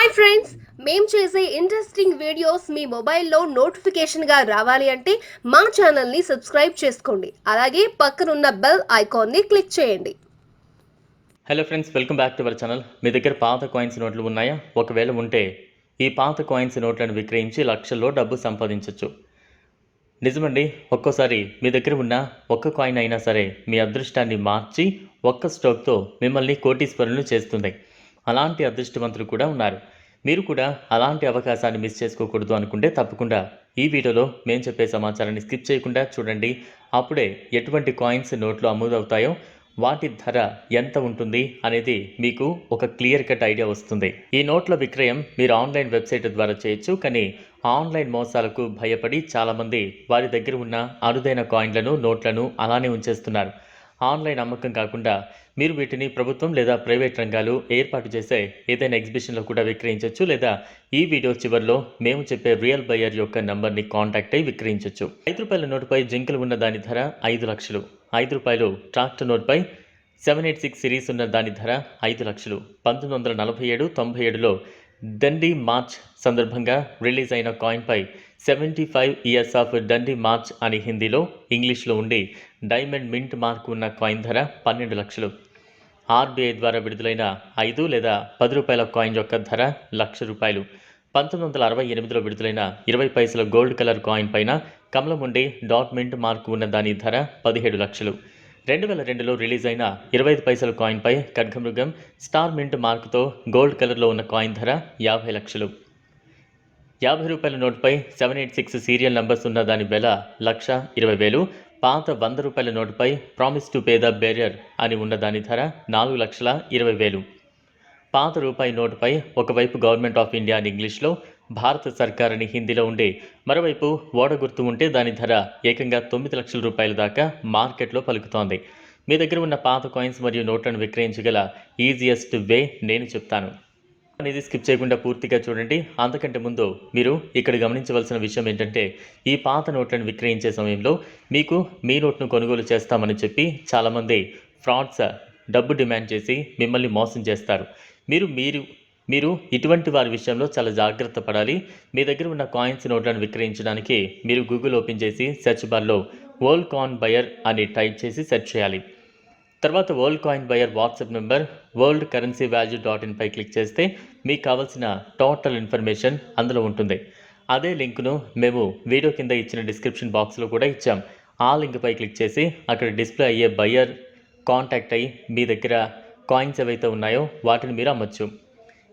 Hi friends మేము చేసే interesting videos మీ మొబైల్లో నోటిఫికేషన్గా రావాలి అంటే మా ఛానల్ని సబ్స్క్రైబ్ చేసుకోండి. అలాగే పక్కనున్న బెల్ ఐకాన్ని క్లిక్ చేయండి. Hello friends welcome back to our channel మీ దగ్గర పాత కాయిన్స్ నోట్లు ఉన్నాయా? ఒకవేళ ఉంటే ఈ పాత కాయిన్స్ నోట్లను విక్రయించి లక్షల్లో డబ్బు సంపాదించవచ్చు నిజమండి ఒక్కోసారి మీ దగ్గర ఉన్న ఒక్క కాయిన్ అయినా సరే మీ అదృష్టాన్ని మార్చి ఒక్క స్ట్రోక్తో మిమ్మల్ని కోటీశ్వరులు చేస్తుంది. అలాంటి అదృష్టవంతులు కూడా ఉన్నారు. మీరు కూడా అలాంటి అవకాశాన్ని మిస్ చేసుకోకూడదు అనుకుంటే తప్పకుండా ఈ వీడియోలో మేము చెప్పే సమాచారాన్ని స్కిప్ చేయకుండా చూడండి. అప్పుడే ఎటువంటి కాయిన్స్ నోట్లు అమ్ముదవుతాయో వాటి ధర ఎంత ఉంటుంది అనేది మీకు ఒక క్లియర్ కట్ ఐడియా వస్తుంది. ఈ నోట్ల విక్రయం మీరు ఆన్లైన్ వెబ్సైట్ ద్వారా చేయొచ్చు కానీ ఆన్లైన్ మోసాలకు భయపడి చాలామంది వారి దగ్గర ఉన్న అరుదైన కాయిన్లను నోట్లను అలానే ఉంచేస్తున్నారు. ఆన్లైన్ అమ్మకం కాకుండా మీరు వీటిని ప్రభుత్వం లేదా ప్రైవేట్ రంగాలు ఏర్పాటు చేసే ఏదైనా ఎగ్జిబిషన్లో కూడా విక్రయించవచ్చు లేదా ఈ వీడియో చివరిలో మేము చెప్పే రియల్ బయర్ యొక్క నంబర్ని కాంటాక్ట్ అయి విక్రయించవచ్చు ఐదు రూపాయల నోటుపై జింకలు ఉన్న దాని ధర ఐదు లక్షలు. ఐదు రూపాయలు ట్రాక్టర్ నోట్పై సెవెన్ ఎయిట్ సిక్స్ సిరీస్ ఉన్న దాని ధర ఐదు లక్షలు. పంతొమ్మిది వందల నలభై ఏడు తొంభై ఏడులో డండి మార్చ్ సందర్భంగా రిలీజ్ అయిన కాయిన్పై seventy five years of Dandi March అని హిందీలో ఇంగ్లీష్లో ఉండి డైమండ్ మింట్ మార్క్ ఉన్న కాయిన్ ధర పన్నెండు లక్షలు. ఆర్బీఐ ద్వారా విడుదలైన ఐదు లేదా పది రూపాయల కాయిన్ యొక్క ధర లక్ష రూపాయలు. పంతొమ్మిది వందల అరవై ఎనిమిదిలో విడుదలైన ఇరవై పైసల గోల్డ్ కలర్ కాయిన్ పైన కమలం ఉండి డాట్ మింట్ మార్క్ ఉన్న దాని ధర పదిహేడు లక్షలు. రెండు వేల రెండులో రిలీజ్ అయిన ఇరవై ఐదు పైసల కాయిన్పై ఖడ్గమృగం స్టార్ మింట్ మార్క్తో గోల్డ్ కలర్లో ఉన్న కాయిన్ ధర యాభై లక్షలు. యాభై రూపాయల నోటుపై seven eight six serial numbers ఉన్న దాని వెల లక్ష ఇరవై వేలు పాత వంద రూపాయల నోటుపై promise to pay the bearer అని ఉన్న దాని ధర నాలుగు లక్షల ఇరవై వేలు. పాత రూపాయి నోటుపై ఒకవైపు గవర్నమెంట్ ఆఫ్ ఇండియా అని ఇంగ్లీష్లో భారత సర్కార్ అని హిందీలో ఉండే మరోవైపు ఓడ గుర్తు ఉంటే దాని ధర ఏకంగా తొమ్మిది లక్షల రూపాయల దాకా మార్కెట్లో పలుకుతోంది. మీ దగ్గర ఉన్న పాత కాయిన్స్ మరియు నోట్లను విక్రయించగల ఈజియెస్ట్ వే నేను చెప్తాను. అనేది స్కిప్ చేయకుండా పూర్తిగా చూడండి. అంతకంటే ముందు మీరు ఇక్కడ గమనించవలసిన విషయం ఏంటంటే ఈ పాత నోట్లను విక్రయించే సమయంలో మీకు మీ నోట్ను కొనుగోలు చేస్తామని చెప్పి చాలామంది ఫ్రాడ్స్ డబ్బు డిమాండ్ చేసి మిమ్మల్ని మోసం చేస్తారు. మీరు మీరు మీరు ఇటువంటి వారి విషయంలో చాలా జాగ్రత్త పడాలి. మీ దగ్గర ఉన్న కాయిన్స్ నోట్లను విక్రయించడానికి మీరు గూగుల్ ఓపెన్ చేసి సెర్చ్ బార్లో వరల్డ్ కాయిన్ బయర్ అని టైప్ చేసి సెర్చ్ చేయాలి. తర్వాత world coin buyer WhatsApp number world currency value dot ఇన్పై click చేస్తే మీకు కావాల్సిన టోటల్ ఇన్ఫర్మేషన్ అందులో ఉంటుంది. అదే లింక్ను మేము వీడియో కింద ఇచ్చిన డిస్క్రిప్షన్ బాక్స్లో కూడా ఇచ్చాం. ఆ లింక్పై క్లిక్ చేసి అక్కడ డిస్ప్లే అయ్యే బయర్ కాంటాక్ట్ అయ్యి మీ దగ్గర కాయిన్స్ ఏవైతే ఉన్నాయో వాటిని మీరు అమ్మచ్చు.